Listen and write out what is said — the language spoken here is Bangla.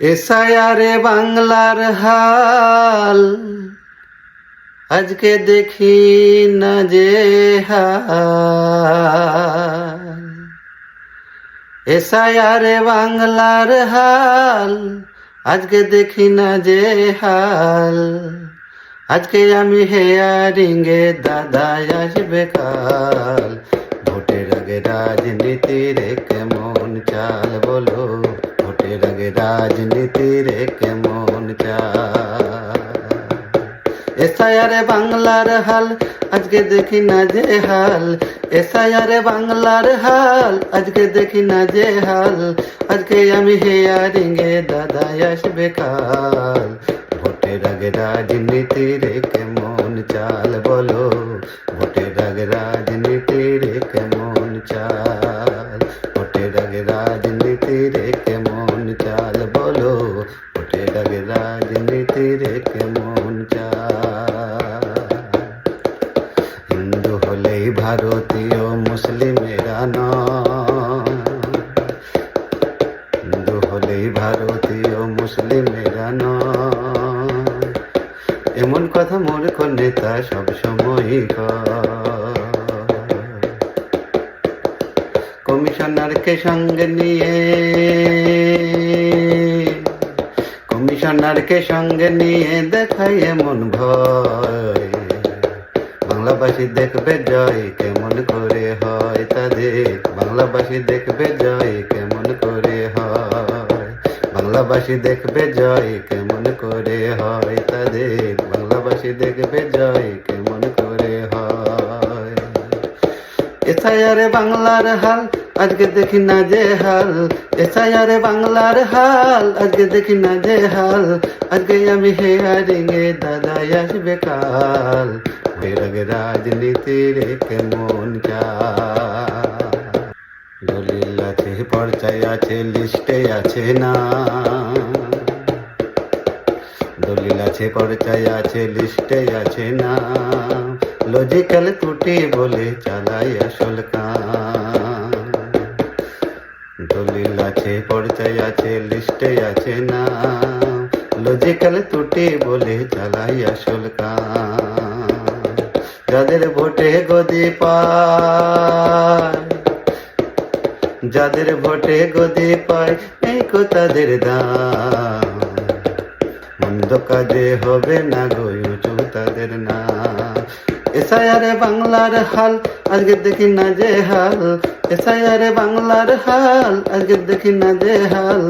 এসায়ারে বাংলার হাল। আজকে দেখি না যে এসায়ারে বাংলার হাল। আজকে দেখি না যে হাল। আজকে আমি হেয়ারিংয়ে দাদা আসবে কাল। ভোটের আগে রাজনীতির কেমন চাল বলো? রাজনীতির কেমন এসআইআরে বাংলার হাল, আজকে দেখি না যে হাল। এসআইআরে বাংলার হাল, আজকে দেখি না যে হাল। আজকে আমি হেয়ারিংয়ে দাদা আসবে কাল। ভোটের আগে রাজনীতির কেমন রাজনীতির কেমন হিন্দু হলেই ভারতীয়, মুসলিমেরা নয়। হিন্দু হলেই ভারতীয়, মুসলিমেরা নয়। এমন কথা মূর্খ নেতা সব সময় কমিশনারকে সঙ্গে নিয়ে কমিশনারকে সঙ্গে নিয়ে দেখাই এমন ভয়। বাংলাবাসী দেখবে জয় কেমন করে হয় তাদের। বাংলাবাসী দেখবে জয় কেমন করে হয়। বাংলাবাসী দেখবে জয় কেমন করে হয় তাদের। বাংলাবাসী দেখবে জয় কেমন করে হয়। এসআইআরে বাংলার হাল আজকে দেখি না যে হাল, এসআইআরে বাংলার হাল, আজকে দেখি না যে হাল, আজকে আমি হেয়ারিং এ দাদা আসবে কাল। এর আগে রাজনীতির কেমন দলিল আছে, পর্চায় আছে, লিস্টে আছে না? দলিল আছে, পর্চায় আছে, লিস্টে আছে না? লজিক্যাল ত্রুটি বলে চালাই আসল কাম। দলিল আছে, লিস্টে আছে না। লজিক্যাল ত্রুটি বলে চালাই আসল যাদের ভোটে গদি পায়, যাদের ভোটে গদি পায়, এই কো তাদের দাম মন্দ কাজে হবে না গো তাদের না এসআইআরে বাংলার হাল, আজকে দেখি না যে হাল। এসআইআরে বাংলার হাল আজকে দেখি না যে হাল।